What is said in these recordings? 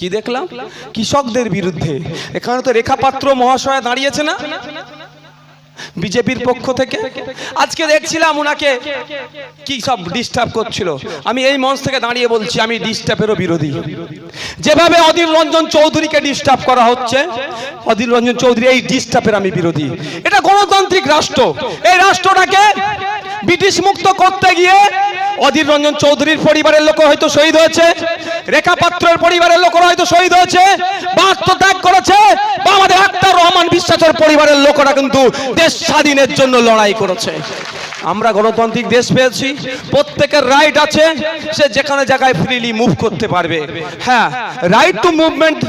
কি দেখলাম? কৃষকদের বিরুদ্ধে। এখানে তো রেখা পাত্র মহাশয় দাঁড়িয়েছে না? বিজেপির পক্ষ থেকে? আজকে দেখছিলাম ওনাকে কি সব ডিস্টার্ব করছিল। আমি এই মঞ্চ থেকে দাঁড়িয়ে বলছি, আমি ডিস্টার্বেরও বিরোধী। যেভাবে অধীর রঞ্জন চৌধুরীকে ডিস্টার্ব করা হচ্ছে, অধীর রঞ্জন চৌধুরী এই ডিস্টার্বের আমি বিরোধী। এটা গণতান্ত্রিক রাষ্ট্র। এই রাষ্ট্রটাকে ব্রিটিশ মুক্ত করতে গিয়ে অধীর রঞ্জন চৌধুরীর পরিবারের লোক হয়তো শহীদ হয়েছে, রেখা পাত্রের পরিবারের লোকরা হয়তো শহীদ হয়েছে বা আত্মত্যাগ করেছে, বা আমাদের আক্তার রহমান বিশ্বাসের পরিবারের লোকরা কিন্তু দেশ স্বাধীনের জন্য লড়াই করেছে। আমরা গণতান্ত্রিক দেশ পেয়েছি। প্রত্যেকের রাইট আছে। সে যেখানে জায়গায় ফ্রিলি মুভ করতে পারবে। হ্যাঁ right to movement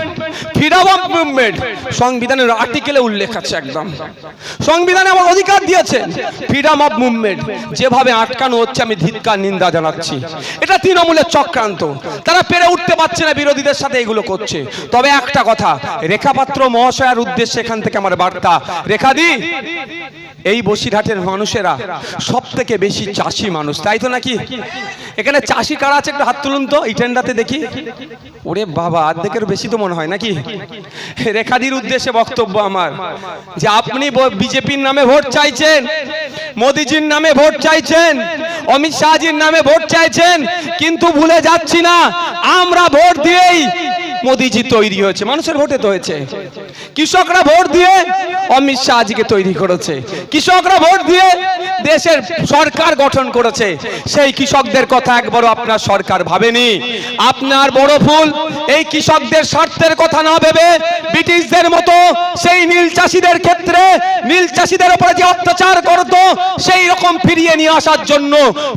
freedom of movement সংবিধানের আর্টিকেলে উল্লেখ আছে একদম। সংবিধানে আমার অধিকার দিয়েছে ফ্রিডম অফ মুভমেন্ট যেভাবে আটকানো হচ্ছে, আমি ধিৎকার নিন্দা জানাচ্ছি। এটা তৃণমূলের চক্রান্ত। তারা পেরে উঠতে পারছে না, বিরোধীদের সাথে এগুলো করছে। তবে একটা কথা, রেখাপাত্র মহাশয়ের উদ্দেশ্যে এখান থেকে আমার বার্তা। রেখা দি, এই বসিরহাটের মানুষেরা সব থেকে বেশি চাষি মানুষ, তাই তো নাকি? এখানে চাষি কারা আছে একটু হাত তুলুন তো, এই টেন্ডাতে দেখি। ওরে বাবা অর্ধেকের বেশি তো মনে হয় নাকি? রেখাদির উদ্দেশ্যে বক্তব্য আমার, যে আপনি বিজেপির নামে ভোট চাইছেন, মোদিজির নামে ভোট চাইছেন, অমিত শাহজির নামে ভোট চাইছেন, কিন্তু ভুলে যাচ্ছি না, আমরা ভোট দিয়েই মোদিজি তৈরি হয়েছে, মানুষের ভোটে তো হয়েছে। কৃষকরা ভোট দিয়ে অমিত শাহজিকে তৈরি করেছে। কৃষকরা ভোট দিয়ে দেশের সরকার গঠন করেছে। সেই কৃষকদের কথা একবারও আপনার সরকার ভাবেনি। আপনার বড় ভুল, এই কৃষকদের স্বার্থের কথা না ভেবে ব্রিটিশদের মতো সেই নীল চাষিদের ক্ষেত্রে নীল চাষিদের উপরে যে অত্যাচার করত, সেই রকম ফিরিয়ে নিয়ে আসার জন্য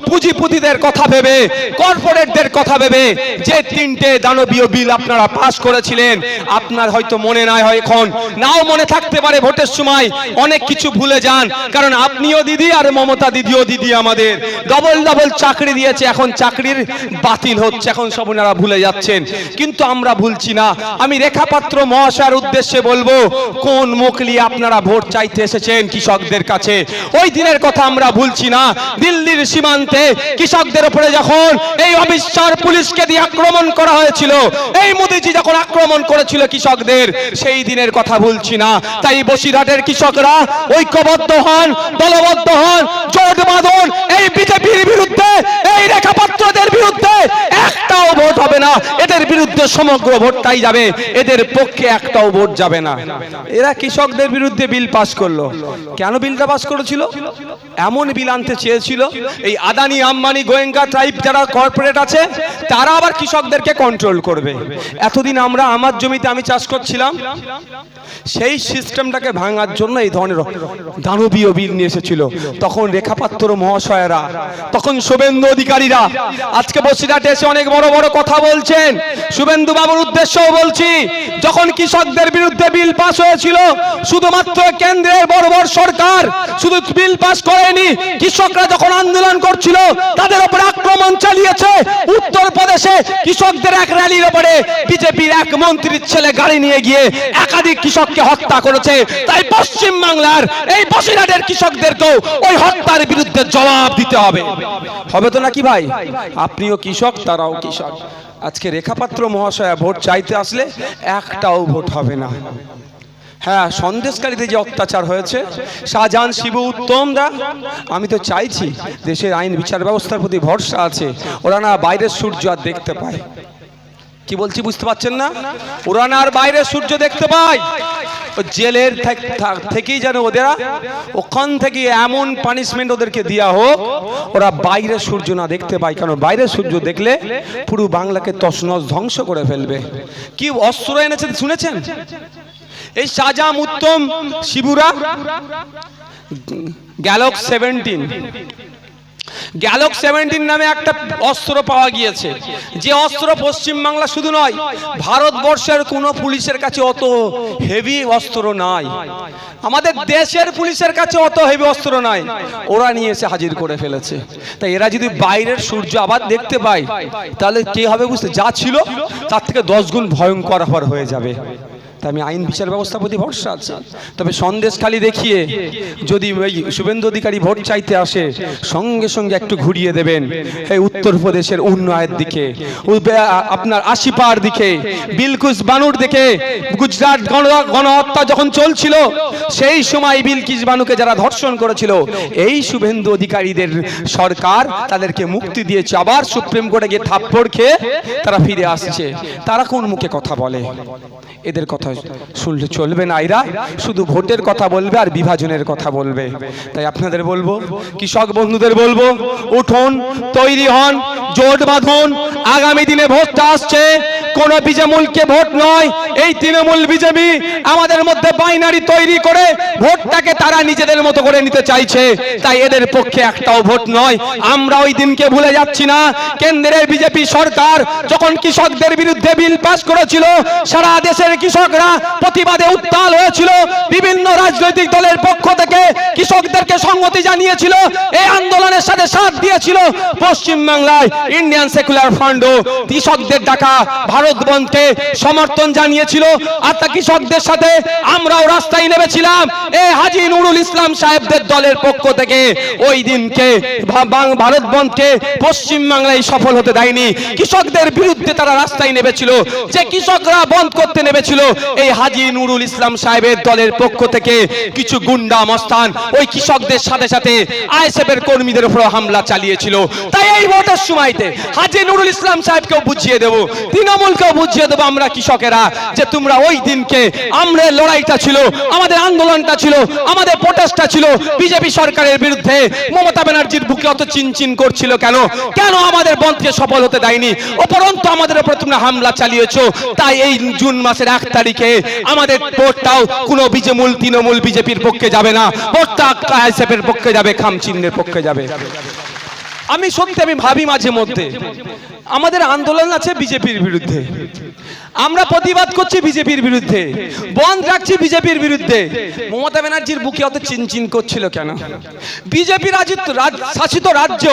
পুঁজিপুতিদের কথা ভেবে, কর্পোরেটদের কথা ভেবে যে তিনটে দানবীয় বিল আপনারা পাস করেছিলেন, আপনার হয়তো মনে নাই হয় এখন নাও মনে থাকতে পারে ভোটের সময়। অনেক কিছু ভুলে যান। কারণ আপনিও দিদি আর মমতা দিদিও দিদি আমাদের। ডবল ডবল চাকরি দিয়েছে, এখন চাকরির বাতিল হচ্ছে। এখন সব ওনারা ভুলে যাচ্ছেন। কিন্তু আমরা ভুলছি না। আমি রেখাপাত্র মহাশয়ের উদ্দেশ্যে বলব, কোন নিয়ে আপনারা ভোট চাইতে এসেছেন কৃষকদের কাছে? ওই দিনের কথা আমরা ভুলছি না। দিল্লির সীমান্তে কৃষকদের উপরে যখন এই অবিশ্বাস পুলিশকে দিয়ে আক্রমণ করা হয়েছিল, এই মোদিজি যখন আক্রমণ করেছিল কৃষকদের, সেই দিনের কথা বলছি না। তাই বসিরহাটের কৃষকরা ঐক্যবদ্ধ হন, দলবদ্ধ হন, জোট বাঁধন। এই বিজেপির বিরুদ্ধে, এই রেখাপাত্রদের বিরুদ্ধে একটাও ভোট হবে না। এদের বিরুদ্ধে সমগ্র ভোটটাই যাবে। এদের পক্ষে একটাও ভোট যাবে না। এরা কৃষকদের বিরুদ্ধে বিল পাস করল। কেন বিলটা পাস করেছিল? এমন বিল আনতে চেয়েছিল। এই আদানি, আম্বানি, গোয়েঙ্কা টাইপ যারা কর্পোরেট আছে, তারা আবার কৃষকদেরকে কন্ট্রোল করবে। এতদিন আমরা আমার জমিতে আমি চাষ করছিলাম। সেই সিস্টেমটাকে ভাঙার জন্য এই ধরনের দানবীয় বিল নিয়ে এসেছিল। তখন রেখাপাত্র মহাশয়রা, তখন শুভেন্দু অধিকারীরা, আজকে বসিরহাটে এসে অনেক বড় বড় কথা বলছেন। শুভেন্দু বাবুর উদ্দেশ্যও বলছি, যখন কৃষকদের বিরুদ্ধে বিল পাস হয়েছিল, শুধুমাত্র কেন্দ্রের বড় বড় সরকার শুধু বিল পাস করেনি, কৃষকরা যখন আন্দোলন করছিল, তাদের উপরে আক্রমণ চালিয়েছে। উত্তর প্রদেশে কৃষকদের এক র্যালির উপরে বিজেপির এক মন্ত্রীর ছেলে গাড়ি নিয়ে গিয়ে একাধিক কৃষককে হত্যা করেছে। তাই পশ্চিম বাংলার এই বসিরহাটের কৃষকদেরকেও ওই হত্যার বিরুদ্ধে জবাব দিতে হবে। হবে তো নাকি ভাই? আপনিও কৃষক, তারাও কৃষক। আজকে রেখাপাত্র মহাশয়া ভোট চাইতে আসলে একটাও ভোট হবে না। হ্যাঁ সন্দেশকারীতে যে অত্যাচার হয়েছে, শাহজাহান, শিবু, উত্তমরা, আমি তো চাইছি দেশের আইন বিচার ব্যবস্থার প্রতি ভরসা আছে, ওরা না বাইরের সূর্য আর দেখতে পায়। কি বলছি বুঝতে পারছেন না? ওরা না আর বাইরের সূর্য দেখতে পায়। জেলের থেকেই যেন ওদেরা ওখান থেকে এমন পানিশমেন্ট ওদেরকে দেওয়া হোক, ওরা বাইরে সূর্য না দেখতে পায়। কারণ বাইরে সূর্য দেখলে পুরো বাংলাকে তছনছ ধ্বংস করে ফেলবে। কি অস্ত্র এনেছে শুনেছেন? এই শাহজাহান উত্তম শিবুরা গ্যালক সেভেন্টিন। গ্যালক সেভেন্টিন নামে একটা অস্ত্র পাওয়া গিয়েছে। যে অস্ত্র পশ্চিমবাংলা শুধু নয়, ভারতবর্ষের কোনো পুলিশের কাছে অত হেভি অস্ত্র নাই। আমাদের দেশের পুলিশের কাছে অত হেভি অস্ত্র নাই। ওরা নিয়ে এসে হাজির করে ফেলেছে। তাই এরা যদি বাইরের সূর্য আবার দেখতে পায়, তাহলে কি হবে বুঝতে? যা ছিল, তার থেকে দশ গুণ ভয়ঙ্কর হয়ে যাবে। তা আমি আইন বিচার ব্যবস্থার প্রতি ভরসা আছে। তবে সন্দেশ খালি দেখিয়ে যদি ওই শুভেন্দু অধিকারী ভোট চাইতে আসে, সঙ্গে সঙ্গে একটু ঘুরিয়ে দেবেন এই উত্তরপ্রদেশের উন্নয়নের দিকে। আপনার আশিপার দিকে, বিলকুস বানুর দিকে, গুজরাট গণ- গণহত্যা যখন চলছিল, সেই সময় বিলকিস বানুকে যারা ধর্ষণ করেছিল, এই শুভেন্দু অধিকারীদের সরকার তাদেরকে মুক্তি দিয়েছে। আবার সুপ্রিম কোর্টে গিয়ে থাপ্পড় খেয়ে তারা ফিরে আসছে। তারা কোন মুখে কথা বলে? এদের কথা শুনলে চলবে না এরা শুধু ভোটের কথা বলবে আর বিভাজনের কথা বলবে। তাই আপনাদের বলব, কৃষক বন্ধুদের বলব, উঠুন, তৈরি হন, জোট বাঁধুন, আগামী দিনে ভোটটা আসছে। কোন বিজেমূলকে ভোট নয়। এই তৃণমূল বিজেপি আমাদের মধ্যে বাইনারি তৈরি করে ভোটটাকে তারা নিজেদের মতো করে নিতে চাইছে। তাই এদের পক্ষে একটাও ভোট নয়। আমরা ওই দিনকে ভুলে যাচ্ছি না। কেন্দ্রের বিজেপি সরকার যখন কৃষকদের বিরুদ্ধে বিল পাস করেছিল, সারা দেশের কৃষকরা প্রতিবাদে উত্তাল হয়েছিল। বিভিন্ন রাজনৈতিক দলের পক্ষ থেকে কৃষকদেরকে সংগতি জানিয়েছিল। এই আন্দোলনের সাথে সাথ দিয়েছিল। পশ্চিমবাংলায় ইন্ডিয়ান সেকুলার ফান্ড কৃষকদের ডাকা ভারত বন্ধকে সমর্থন জানিয়েছিল। আর তা কৃষকদের সাথে আমরাও রাস্তায় নেমেছিলাম। এ হাজি নুরুল ইসলাম সাহেবদের দলের পক্ষ থেকে ওই দিনকে ভারত বন্ধকে পশ্চিম বাংলায় সফল হতে দেয়নি। কৃষকদের বিরুদ্ধে তারা রাস্তায় নেমেছিল। যে কৃষকরা বন্ধ করতে নেমেছিল, এই হাজি নুরুল ইসলাম সাহেবের দলের পক্ষ থেকে কিছু গুন্ডা মস্তান ওই কৃষকদের সাথে সাথে আইএসএফের কর্মীদের উপর হামলা চালিয়েছিল। তাই এই ভোটের সময়তে হাজি নুরুল ইসলাম সাহেবকেও বুঝিয়ে দেব। তৃণমূলকেও বুঝিয়ে দেবো আমরা কৃষকেরা যে তোমরা ওই দিনকে, আমরা লড়াইটা ছিল, আমাদের আন্দোলনটা ছিল, আমাদের প্রোটেস্টটা ছিল, বিজেপি সরকারের বিরুদ্ধে মমতা ব্যানার্জির বুকে অত চিনচিন করছিল কেন? কেন আমাদের বন্ধকে সফল হতে দেয়নি? উপরন্তু আমাদের উপর তোমরা হামলা চালিয়েছো। তাই এই জুন মাসের এক তারিখে আমাদের ভোটটাও কোনো বিজেমূল, তৃণমূল বিজেপির পক্ষে যাবে না। ভোটটা আইএসএফের পক্ষে যাবে খাম চিহ্নের পক্ষে যাবে। আমি সত্যি আমি ভাবি মাঝে মধ্যে। আমাদের আন্দোলন আছে বিজেপির বিরুদ্ধে। আমরা প্রতিবাদ করছি বিজেপির বিরুদ্ধে। বন্ধ রাখছি বিজেপির বিরুদ্ধে। মমতা ব্যানার্জির বুকে অত চিনচিন করছিল কেন? বিজেপি শাসিত রাজ্য,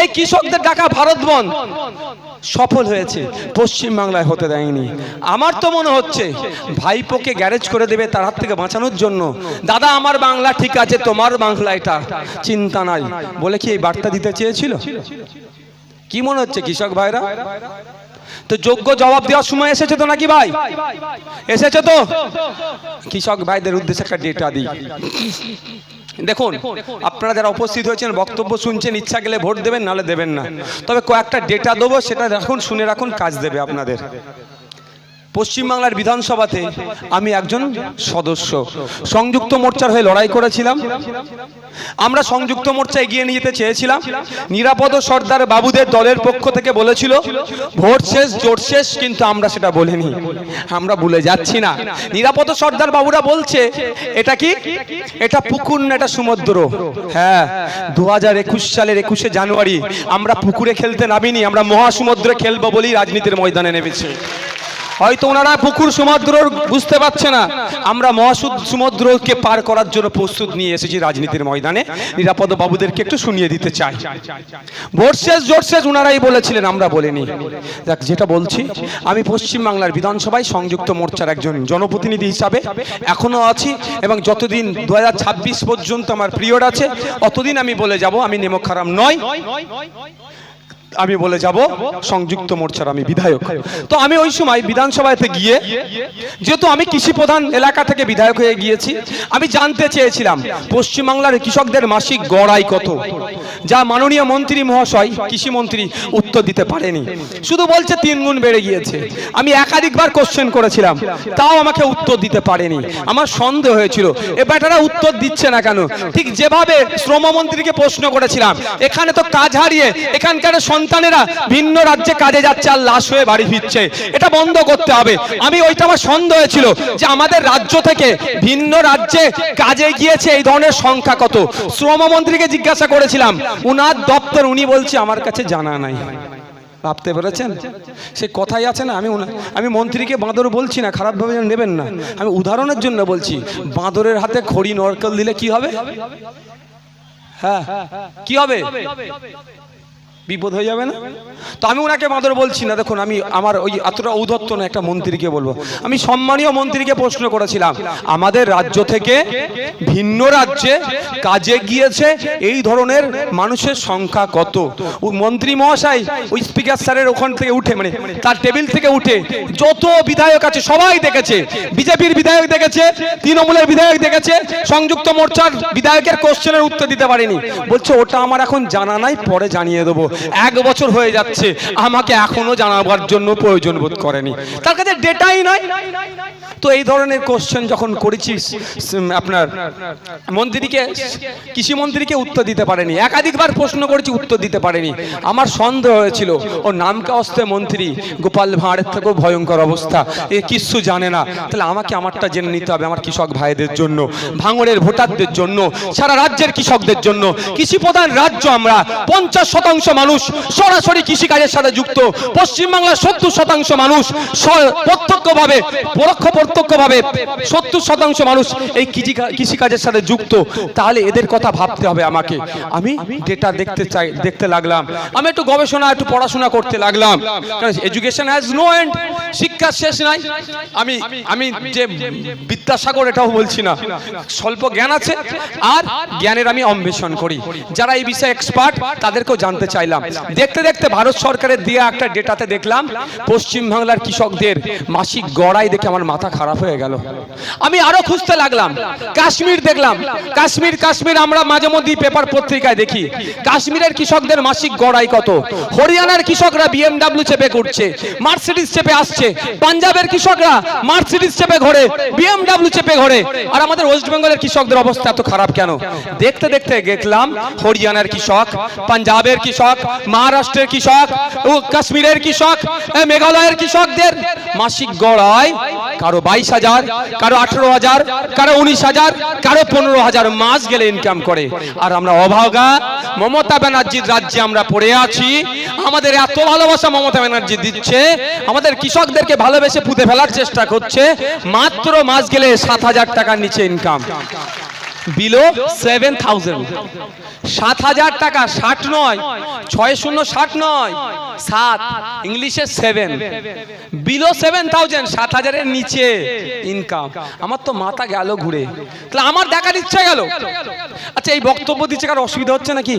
এই কৃষকদের ডাকা ভারত বন্ধ। সফল হয়েছে পশ্চিম বাংলায় হতে দেয়নি। আমার তো মনে হচ্ছে, ভাইপোকে গ্যারেজ করে দেবে তার হাত থেকে বাঁচানোর জন্য। দাদা, আমার বাংলা ঠিক আছে, তোমার বাংলা এটা। চিন্তা নাই। বলে কি এই বার্তা দিতে চেয়েছিল? কি মনে হচ্ছে কৃষক ভাইরা? তো যোগ্য জবাব দেওয়ার সময় এসেছে তো নাকি ভাই? এসেছে তো? কৃষক ভাইদের উদ্দেশ্যে একটা ডেটা দিই। দেখুন, আপনারা যারা উপস্থিত হয়েছেন, বক্তব্য শুনছেন, ইচ্ছা গেলে ভোট দেবেন নালে দেবেন না। তবে কয়েকটা ডেটা দেবো, সেটা রাখুন শুনে রাখুন, কাজ দেবে আপনাদের। পশ্চিমবাংলার বিধানসভাতে আমি একজন সদস্য। সংযুক্ত মোর্চার হয়ে লড়াই করেছিলাম। আমরা সংযুক্ত মোর্চা এগিয়ে নিয়ে যেতে চেয়েছিলাম। নিরাপদ সর্দার বাবুদের দলের পক্ষ থেকে বলেছিল, ভোট শেষ, জোট শেষ, কিন্তু আমরা সেটা বলিনি। আমরা ভুলে যাচ্ছি না। নিরাপদ সর্দার বাবুরা বলছে, এটা কি? এটা পুকুর না এটা সমুদ্র? হ্যাঁ দু হাজার একুশ সালের একুশে জানুয়ারি আমরা পুকুরে খেলতে নামিনি, আমরা মহাসমুদ্রে খেলব বলেই রাজনীতির ময়দানে নেমেছি। হয়তো ওনারা পুকুর সমুদ্র বুঝতে পারছে না। আমরা মহাসুদ সমুদ্রকে পার করার জন্য প্রস্তুত নিয়ে এসেছি রাজনীতির ময়দানে। নিরাপদ বাবুদেরকে একটু শুনিয়ে দিতে চাই। ভোট শেষ, জোট শেষ, ওনারাই বলেছিলেন, আমরা বলিনি। দেখ যেটা বলছি, আমি পশ্চিমবাংলার বিধানসভায় সংযুক্ত মোর্চার একজন জনপ্রতিনিধি হিসাবে এখনও আছি এবং যতদিন দু হাজার ছাব্বিশ পর্যন্ত আমার পিরিয়ড আছে, অতদিন আমি বলে যাব, আমি নেমক খারাপ নয় আমি বলে যাব, সংযুক্ত মোর্চার আমি বিধায়ক। তো আমি ওই সময় বিধানসভাতে গিয়ে, যেহেতু আমি কৃষি প্রধান এলাকা থেকে বিধায়ক হয়ে গিয়েছি, আমি জানতে চেয়েছিলাম, পশ্চিমবাংলার কৃষকদের মাসিক গড় আয় কত? যা মাননীয় মন্ত্রী মহাশয় কৃষি মন্ত্রী উত্তর দিতে পারেনি। শুধু বলছে তিন গুণ বেড়ে গিয়েছে। আমি একাধিকবার কোশ্চেন করেছিলাম, তাও আমাকে উত্তর দিতে পারেনি। আমার সন্দেহ হয়েছিল, এ বেটারা উত্তর দিচ্ছে না কেন? ঠিক যেভাবে শ্রমমন্ত্রীকে প্রশ্ন করেছিলাম, এখানে তো কাজ হারিয়ে এখানকার সন্তানেরা ভিন্ন রাজ্যে কাজে যাচ্ছে আর লাশ হয়ে বাড়ি ফিরছে। এটা বন্ধ করতে হবে। আমি ওইটা আমার সন্দেহ হয়েছিল যে আমাদের রাজ্য থেকে ভিন্ন রাজ্যে কাজে গিয়েছে এই ধরনের সংখ্যা কত। শ্রমমন্ত্রীকে জিজ্ঞাসা করেছিলাম, উনার দপ্তর? উনি বলছে, আমার কাছে জানা নাই। ভাবতে পেরেছেন? সে কথাই আছে না, আমি আমি মন্ত্রীকে বাঁদর বলছি না, খারাপভাবে নেবেন না। আমি উদাহরণের জন্য বলছি, বাঁদরের হাতে খড়ি নরকেল দিলে কি হবে? হ্যাঁ কি হবে? বিপদ হয়ে যাবে না? তো আমি ওনাকে মাদর বলছি না, দেখুন, আমি আমার ওই এতটা ঔদত্ত না একটা মন্ত্রীকে বলব। আমি সম্মানীয় মন্ত্রীকে প্রশ্ন করেছিলাম, আমাদের রাজ্য থেকে ভিন্ন রাজ্যে কাজে গিয়েছে এই ধরনের মানুষের সংখ্যা কত? ওই মন্ত্রী মহাশয়, ওই স্পিকার স্যারের ওখান থেকে উঠে মানে তার টেবিল থেকে উঠে যত বিধায়ক আছে সবাই দেখেছে, বিজেপির বিধায়ক দেখেছে, তৃণমূলের বিধায়ক দেখেছে, সংযুক্ত মোর্চার বিধায়কের কোশ্চেনের উত্তর দিতে পারেনি। বলছে, ওটা আমার এখন জানা নাই, পরে জানিয়ে দেবো। এক বছর হয়ে যাচ্ছে, আমাকে এখনও জানাবার জন্য প্রয়োজন বোধ করেনি। তার কাছে ডেটাই নয় তো এই ধরনের কোশ্চেন যখন করেছি আপনার মন্ত্রীকে কৃষি মন্ত্রীকে উত্তর দিতে পারেনি। একাধিকবার প্রশ্ন করেছি, উত্তর দিতে পারেনি। আমার সন্দেহ হয়েছিল, ও নামকা অস্তে মন্ত্রী, গোপাল ভাঁড়ের থেকেও ভয়ঙ্কর অবস্থা। এ কিচ্ছু জানে না। তাহলে আমাকে আমারটা জেনে নিতে হবে, আমার কৃষক ভাইদের জন্য, ভাঙড়ের ভোটারদের জন্য, সারা রাজ্যের কৃষকদের জন্য। কৃষি প্রধান রাজ্য আমরা, পঞ্চাশ শতাংশ মানুষ সরাসরি কৃষিকাজের সাথে যুক্ত। পশ্চিমবাংলার সত্তর শতাংশ মানুষ প্রত্যক্ষভাবে পরোক্ষ প্রত্যক্ষভাবে সত্তর শতাংশ মানুষ এই কৃষি- কৃষিকাজের সাথে যুক্ত। তাহলে এদের কথা ভাবতে হবে আমাকে। আমি ডেটা দেখতে চাই, দেখতে লাগলাম। আমি একটু গবেষণা, একটু পড়াশোনা করতে লাগলাম। এডুকেশন হ্যাজ নো এন্ড শিক্ষার শেষ নাই। আমি আমি যে বিদ্যাসাগর এটাও বলছি না। স্বল্প জ্ঞান আছে, আর জ্ঞানের আমি অন্বেষণ করি। যারা এই বিষয়ে এক্সপার্ট তাদেরকেও জানতে চাইলাম দেখতে দেখতে ভারত সরকারের দিয়ে একটা ডেটাতে দেখলাম পশ্চিম বাংলার কৃষকদের মাসিক গড়াই দেখে আমার মাথা খারাপ হয়ে গেল। আমি আরও খুঁজতে লাগলাম কাশ্মীর দেখলাম। কাশ্মীর কাশ্মীর আমরা মাঝে মধ্যেই পেপার পত্রিকায় দেখি। কাশ্মীরের কৃষকদের মাসিক গড়াই কত? হরিয়ানার কৃষকরা বিএমডাব্লিউ চেপে ঘুরছে মার্সিডিস চেপে আসছে পাঞ্জাবের কৃষকরা মার্সিডিজ চেপে ঘোরে বিএমডাব্লিউ চেপে ঘোরে। আর আমাদের ওয়েস্ট বেঙ্গলের কৃষকদের অবস্থা এত খারাপ কেন? দেখতে দেখতে দেখলাম হরিয়ানার কৃষক পাঞ্জাবের কৃষক মহারাষ্ট্রের কৃষক, ও কাশ্মীরের কৃষক মেঘালয়ের কৃষকদের মাসিক গড়ায় কারও বাইশ হাজার, কারও আঠেরো হাজার, কারও উনিশ হাজার, কারও পনেরো হাজার মাস গেলে ইনকাম করে। আর আমরা অভাগা, মমতা ব্যানার্জির রাজ্যে আমরা পড়ে আছি। আমাদের এত ভালোবাসা মমতা ব্যানার্জি দিচ্ছে। আমাদের কৃষকদেরকে ভালোবেসে পুঁতে ফেলার চেষ্টা করছে। মাত্র মাস গেলে সাত হাজার টাকার নিচে ইনকাম বিলো সেভেন থাউজেন্ড সাত হাজার টাকা, ষাট নয়, ছয় শূন্য ষাট নয়, সাত, ইংলিশে সেভেন বিলো সেভেন থাউজেন্ড সাত হাজারের নিচে ইনকাম আমার তো মাথা গেল ঘুরে। তাহলে আমার দেখার ইচ্ছা গেল। আচ্ছা এই বক্তব্য দিচ্ছে কার অসুবিধা হচ্ছে নাকি?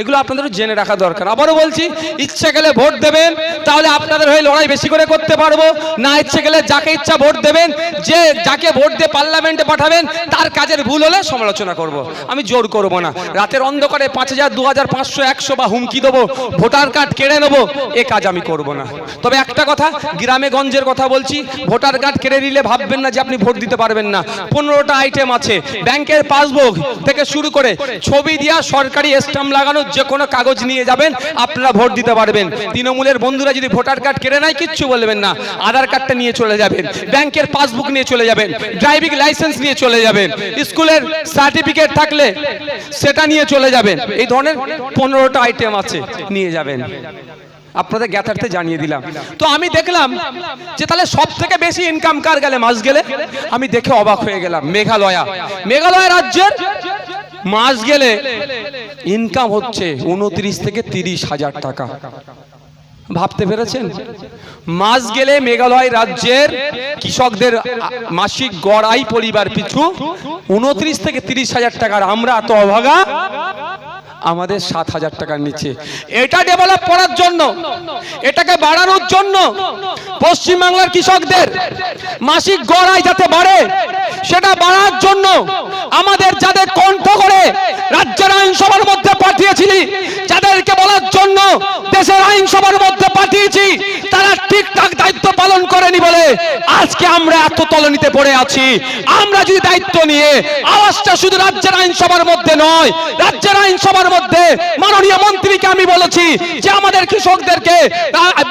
এগুলো আপনাদের জেনে রাখা দরকার। আবারও বলছি, ইচ্ছে গেলে ভোট দেবেন, তাহলে আপনাদের হয়ে লড়াই বেশি করে করতে পারব। না ইচ্ছে গেলে যাকে ইচ্ছা ভোট দেবেন, যে যাকে ভোট দিয়ে পার্লামেন্টে পাঠাবেন, তার কাজের ভুল হলে সমালোচনা করব। আমি জোর করব না। রাতের অন্ধকারে পাঁচ হাজার, দু হাজার পাঁচশো, একশো বা হুমকি দেবো, ভোটার কার্ড কেড়ে নেব, এ কাজ আমি করব না। তবে একটা কথা, গ্রামে গঞ্জের কথা বলছি, ভোটার কার্ড কেড়ে নিলে ভাববেন না যে আপনি ভোট দিতে পারবেন না। পনেরোটা আইটেম আছে। ব্যাংকের পাসবুক থেকে শুরু করে ছবি দিয়া সরকারি স্টাম্প লাগানো যে কোনো কাগজ নিয়ে যাবেন, আপনারা ভোট দিতে পারবেন। তৃণমূলের বন্ধুরা যদি ভোটার কার্ড কেড়ে নেয়, কিচ্ছু বলবেন না। আধার কার্ডটা নিয়ে চলে যাবেন, ব্যাংকের পাসবুক নিয়ে চলে যাবেন, ড্রাইভিং লাইসেন্স নিয়ে চলে যাবেন, স্কুলের সার্টিফিকেট থাকলে সেটা নিয়ে চলে যাবেন। এই ধরনের পনেরোটা আইটেম আছে, নিয়ে যাবেন। আপনাদের জ্ঞাতার্থে জানিয়ে দিলাম। তো আমি দেখলাম যে তাহলে সব থেকে বেশি ইনকাম কার গেলে মাস গেলে? আমি দেখে অবাক হয়ে গেলাম, মেঘালয়া। মেঘালয় রাজ্যের মাস গেলে ইনকাম হচ্ছে উনত্রিশ থেকে তিরিশ হাজার টাকা। ভাবতে পেরেছেন? মাস গেলে মেঘালয় রাজ্যের কৃষকদের মাসিক গড়াই পরিবার পিছু উনত্রিশ থেকে তিরিশ হাজার টাকার। আমরা এত অভাগা? আমাদের সাত হাজার টাকার নিচে। এটা ডেভেলপ করার জন্য, এটাকে বাড়ানোর জন্য পশ্চিমবাংলার কৃষকদের মাসিক গড়ায় যাতে বাড়ে, সেটা বাড়ার জন্য আমাদের যাদের কণ্ঠ করে, রাজ্যের আইনসভার মধ্যে পাঠিয়েছিলি, যাদেরকে বলার জন্য দেশের আইনসভার মধ্যে পাঠিয়েছি, তারা ঠিকঠাক দায়িত্ব পালন করেনি বলে আজকে আমরা এত তলনিতে পড়ে আছি। আমরা যদি দায়িত্ব নিয়ে, আওয়াজটা শুধু রাজ্যের আইনসভার মধ্যে নয়, রাজ্যের আইনসভার মধ্যে মাননীয় মন্ত্রীকে আমি বলেছি যে আমাদের কৃষকদেরকে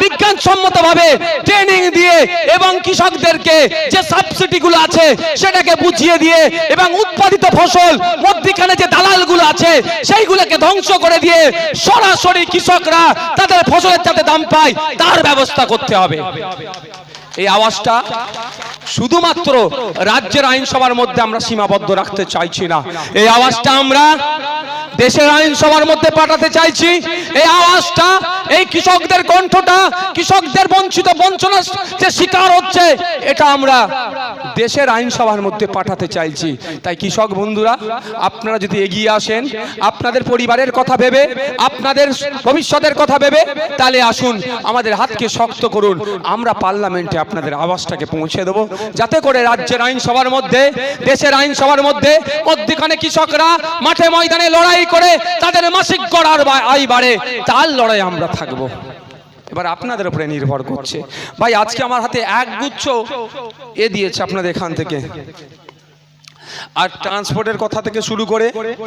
বিজ্ঞানসম্মত ভাবে ট্রেনিং দিয়ে এবং কৃষকদেরকে যে সাবসিডি গুলো আছে, সেটাকে বুঝিয়ে দিয়ে এবং উৎপাদিত ফসল মধ্যিখানে যে দালালগুলো আছে, সেইগুলোকে ধ্বংস করে দিয়ে সরাসরি কৃষকরা তাদের ফসলের যাতে দাম পায় তার ব্যবস্থা করতে হবে। এই আওয়াজটা শুধুমাত্র রাজ্যের আইনসভার মধ্যে আমরা সীমাবদ্ধ রাখতে চাইছি না। এই আওয়াজটা আমরা দেশের আইনসভার মধ্যে পাঠাতে চাইছি। এই আওয়াজটা, এই কৃষকদের কণ্ঠটা, কৃষকদের বঞ্চিত বঞ্চনা যে শিকার হচ্ছে, এটা আমরা দেশের আইনসভার মধ্যে পাঠাতে চাইছি। তাই কৃষক বন্ধুরা, আপনারা যদি এগিয়ে আসেন, আপনাদের পরিবারের কথা ভেবে, আপনাদের ভবিষ্যতের কথা ভেবে, তাহলে আসুন, আমাদের হাতকে শক্ত করুন। আমরা পার্লামেন্টে আপনাদের আওয়াজটাকে পৌঁছে দেবো। যাতে করে রাজ্যের আইনসভার মধ্যে, দেশের আইনসভার মধ্যে মধ্যখানে কৃষকরা মাঠে ময়দানে লড়াই করে তাদের মাসিক গড়ার আয় বাড়ে, তার লড়াই আমরা থাকব। এবার আপনাদের উপরে নির্ভর করছে। ভাই, আজকে আমার হাতে এক গুচ্ছ এ দিয়েছে আপনাদের এখান থেকে। আর ট্রান্সপোর্টের কথা থেকে শুরু করে